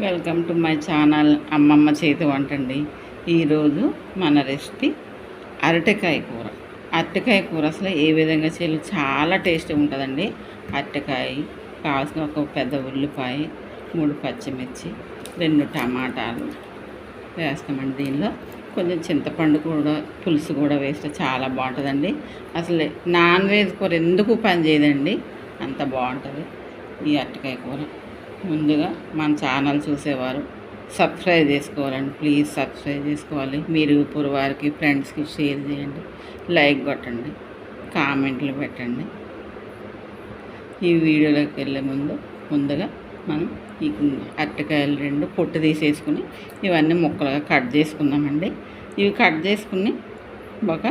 Welcome to my channel అమ్మమ్మ చేతి వంట అండి. ఈరోజు మన రెసిపీ అరటికాయ కూర. అరటికాయ కూర అసలు ఏ విధంగా చేయాలి చాలా టేస్టీ ఉంటుందండి. అరటికాయ కావాల్సిన ఒక పెద్ద ఉల్లిపాయ మూడు పచ్చిమిర్చి రెండు టమాటాలు వేస్తామండి దీనిలో. కొంచెం చింతపండు కూడా పులుసు కూడా వేస్తే చాలా బాగుంటుందండి. అసలు నాన్ వెజ్ కూర ఎందుకు పని చేయదండి? అంత బాగుంటుంది ఈ అరటికాయ కూర. ముందుగా మన ఛానల్ చూసేవారు సబ్స్క్రైబ్ చేసుకోవాలండి. ప్లీజ్ సబ్స్క్రైబ్ చేసుకోవాలి. మీరు ఇప్పుడు వారికి ఫ్రెండ్స్కి షేర్ చేయండి. లైక్ కొట్టండి. కామెంట్లు పెట్టండి. ఈ వీడియోలోకి వెళ్ళే ముందు ముందుగా మనం ఈ అరటికాయలు రెండు పొట్టు తీసేసుకుని ఇవన్నీ ముక్కలుగా కట్ చేసుకుందామండి. ఇవి కట్ చేసుకుని ఒక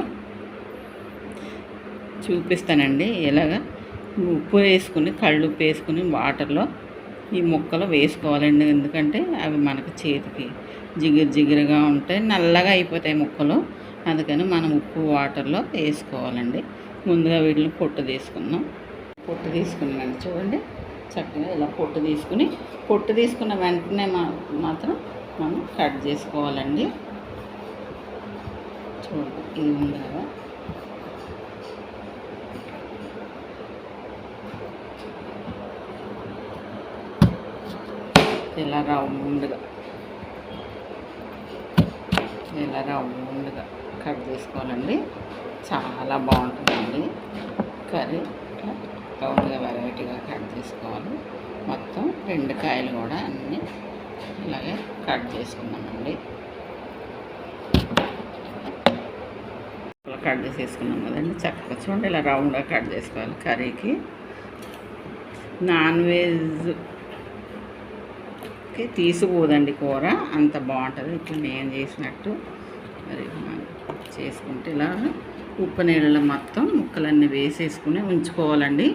చూపిస్తానండి. ఎలాగా ఉప్పు వేసుకుని కళ్ళు ఉప్పు వేసుకుని వాటర్లో ఈ ముక్కలు వేసుకోవాలండి. ఎందుకంటే అవి మనకు చేతికి జిగురు జిగురుగా ఉంటాయి. నల్లగా అయిపోతాయి ముక్కలు. అందుకని మనం ఉప్పు వాటర్లో వేసుకోవాలండి. ముందుగా వీటిని పొట్టు తీసుకుందాం. పొట్టు తీసుకున్నాను చూడండి. చక్కగా ఇలా పొట్టు తీసుకుని పొట్టు తీసుకున్న వెంటనే మా మాత్రం మనం కట్ చేసుకోవాలండి. చూడండి ఇది ఉంది? కదా ఇలా రౌండ్గా ఇలా రౌండ్గా కట్ చేసుకోవాలండి. చాలా బాగుంటుందండి. కర్రీ రౌండ్గా వెరైటీగా కట్ చేసుకోవాలి. మొత్తం రెండు కాయలు కూడా అన్నీ ఇలాగే కట్ చేసుకున్నామండి. కట్ చేసేసుకున్నాం కదండి. చక్కగా చూడండి ఇలా రౌండ్గా కట్ చేసుకోవాలి కర్రీకి. నాన్ వెజ్ అయితే తీసుకోదండి కూర. అంత బాగుంటుంది. ఇప్పుడు నేను చేసినట్టు మరి చేసుకుంటే ఇలా ఉప్పు నీళ్ళలో మొత్తం ముక్కలన్నీ వేసేసుకుని ఉంచుకోవాలండి.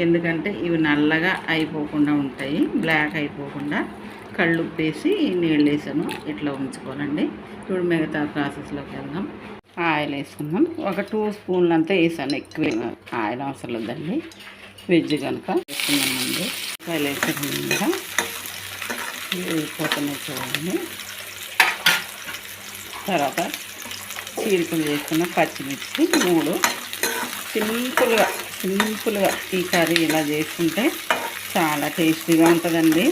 ఎందుకంటే ఇవి నల్లగా అయిపోకుండా ఉంటాయి. బ్లాక్ అయిపోకుండా కళ్ళు ఉప్పేసి నీళ్ళు వేసాను. ఇట్లా ఉంచుకోవాలండి. ఇప్పుడు మిగతా ప్రాసెస్లోకి వెళ్దాం. ఆయిల్ వేసుకుందాం. ఒక టూ స్పూన్లు అంతా వేసాను. ఎక్కువ ఆయిల్ అవసరం లేదండి. వెజ్ కనుక వేసుకున్నామండి ఆయిల్ వేసుకున్నాం వేగిపోతున్నాయి చూడండి తర్వాత చీరికలు చేసుకున్న పచ్చిమిర్చి మూడు. సింపుల్గా సింపుల్గా ఈ కర్రీ ఇలా చేసుకుంటే చాలా టేస్టీగా ఉంటుందండి.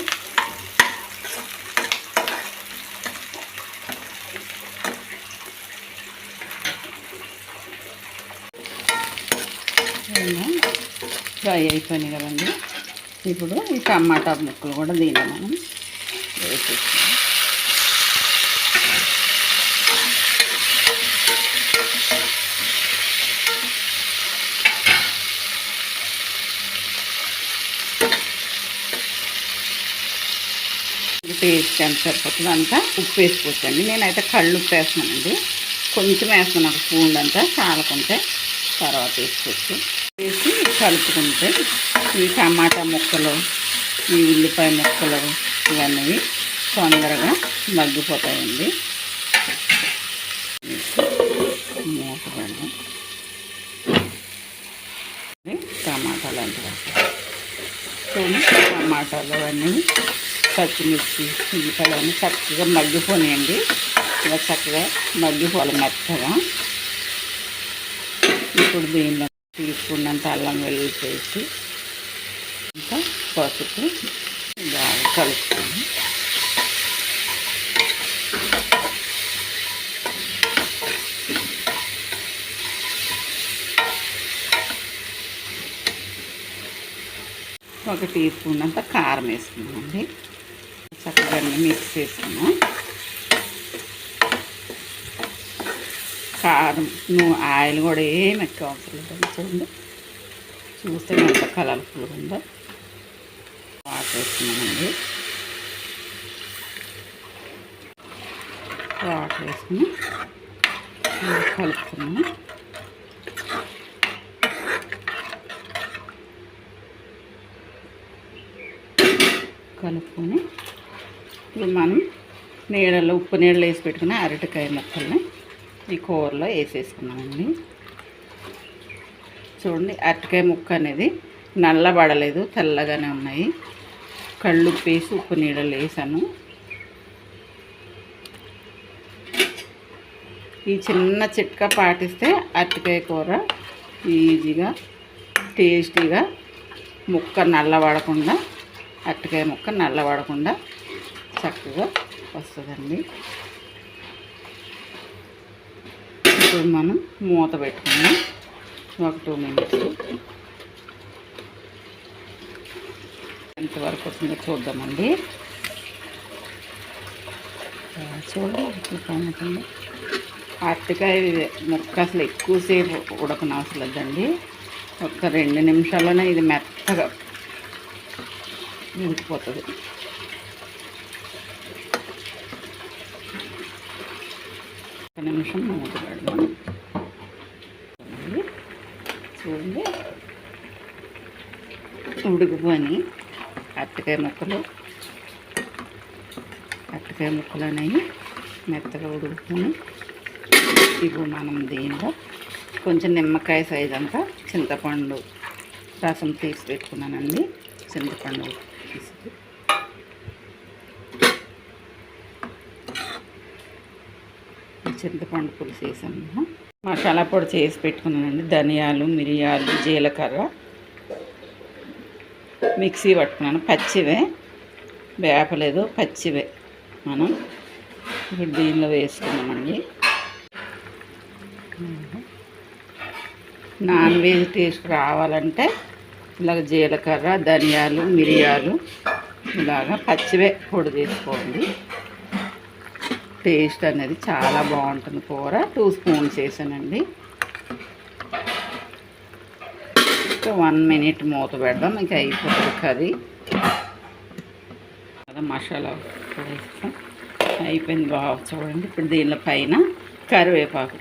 ఫ్రై అయిపోయినాయి కదండి. ఇప్పుడు ఈ టమాటా ముక్కలు కూడా దీని మనం. వేసేస్తాం టేస్ట్ ఎంత సరిపోతుంది అంతా. ఉప్పు వేసుకోవచ్చండి. నేనైతే కళ్ళు ఉప్పు వేస్తున్నానండి. కొంచెం వేస్తున్నాను. ఒక స్పూన్ అంతా చాలకుంటే తర్వాత వేసుకోవచ్చు. వేసి కలుపుకుంటే ఈ టమాటా ముక్కలు ఈ ఉల్లిపాయ ముక్కలు ఇవన్నీ తొందరగా మగ్గిపోతాయండి. మూతపడి టమాటాలు అంటే టమాటాలు అవన్నీ పచ్చిమిర్చి ఉల్లిపాయలు అన్నీ చక్కగా మగ్గిపోయాయండి ఇలా చక్కగా మగ్గిపోవాలి మెత్తగా. ఇప్పుడు దీనిలో తీసుకున్నంత అల్లం వెల్లుల్లి చేసి ఇంకా పసుపు బాగా కలుపుకొని ఒక టీ స్పూన్ అంత కారం వేసుకున్నామండి. చక్కగా మిక్స్ చేసుకున్నాం. కారం నువ్వు ఆయిల్ కూడా ఏమి ఎక్కువ అవసరం లేదు. చూడండి. చూస్తే ఎంత కలర్ఫుల్గా ఉందో. వాటర్ వేసుకున్నామండి వాటర్ వేసుకుని కలుపుకున్నాము కలుపుకొని ఇప్పుడు మనం నీళ్ళలో ఉప్పు నీళ్ళు వేసి పెట్టుకుని అరటికాయ ముక్కల్ని ఈ కూరలో వేసేసుకున్నామండి. చూడండి అరటికాయ ముక్క అనేది నల్లబడలేదు తెల్లగానే ఉన్నాయి. కళ్ళు వేసి ఉప్పు నీడలు వేసాను. ఈ చిన్న చిట్కా పాటిస్తే అరటికాయ కూర ఈజీగా టేస్టీగా ముక్క నల్లబడకుండా అరటికాయ ముక్క నల్లబడకుండా చక్కగా వస్తుందండి. ఇప్పుడు మనం మూత పెట్టుకుందాం. ఒక టూ మినిట్స్. ఎంతవరకు వస్తుందో చూద్దామండి. చూడండి ఇట్లా కమ్ముతుంది అరటికాయ ఇది ముక్క అసలు ఎక్కువసేపు ఉడకన అవసరం లేదండి ఒక రెండు నిమిషాల్లోనే ఇది మెత్తగా ఉడికిపోతుంది. ఒక నిమిషం మూత పెడదాం. చూడండి. ఉడికిపోయి అరటికాయ ముక్కలు. అరటికాయ ముక్కలు అనేవి మెత్తగా ఉడుకుని ఇప్పుడు మనం దీనిలో. కొంచెం నిమ్మకాయ సైజ్ అంతా చింతపండు రసం తీసి పెట్టుకున్నానండి. చింతపండు తీసి చింతపండు పులుసు వేసాను. మసాలా పొడి చేసి పెట్టుకున్నానండి. ధనియాలు మిరియాలు జీలకర్ర. మిక్సీ పట్టుకున్నాను. పచ్చివే. వేపలేదు. పచ్చివే. మనం ఇప్పుడు దీనిలో వేసుకున్నామండి నాన్ వెజ్ టేస్ట్ రావాలంటే ఇలాగ జీలకర్ర ధనియాలు మిరియాలు ఇలాగ పచ్చివే పొడి తీసుకోండి. టేస్ట్ అనేది చాలా బాగుంటుంది కూర. టూ స్పూన్స్ వేసానండి ఇంకా వన్ మినిట్ మూత పెడదాం ఇంకా అయిపోతుంది కర్రీ. అలా మసాలా కూడా వేస్తాం. అయిపోయింది బాగా చూడండి. ఇప్పుడు దీనిలో పైన కరివేపాకు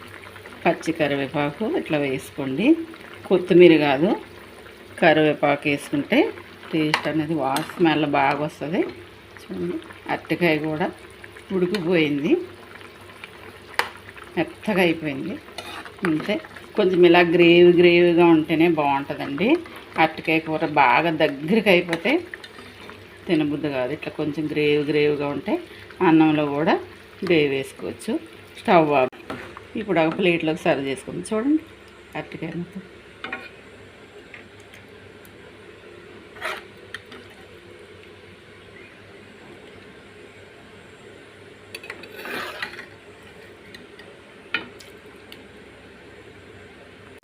పచ్చి కరివేపాకు ఇట్లా వేసుకోండి. కొత్తిమీర కాదు కరివేపాకు వేసుకుంటే టేస్ట్ అనేది వా స్మెల్ బాగా వస్తుంది. చూడండి అరటికాయ కూడా ఉడికిపోయింది. మెత్తగా అయిపోయింది. అంతే. కొంచెం ఇలా గ్రేవీ గ్రేవీగా ఉంటేనే బాగుంటుందండి. అరటికాయ కూర బాగా దగ్గరికి అయిపోతే తినబుద్ధి కాదు. ఇట్లా కొంచెం గ్రేవీ గ్రేవీగా ఉంటే అన్నంలో కూడా గ్రేవీ వేసుకోవచ్చు. స్టవ్ ఇప్పుడు ఒక ప్లేట్లోకి సర్వ్ చేసుకుందాం. చూడండి అరటికాయ మొత్తం.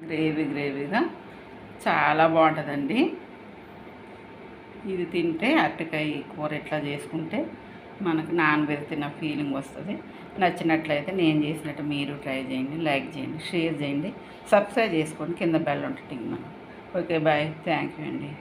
గ్రేవీ గ్రేవీగా చాలా బాగుంటుందండి. ఇది తింటే అరటికాయ కూర ఎట్లా చేసుకుంటే మనకు నాన్ వెజ్ తిన్న ఫీలింగ్ వస్తుంది. నచ్చినట్లయితే నేను చేసినట్టు మీరు ట్రై చేయండి లైక్ చేయండి షేర్ చేయండి సబ్స్క్రైబ్ చేసుకోండి కింద బెల్ ఉంటుంది ఓకే బాయ్. థ్యాంక్ యూ అండి.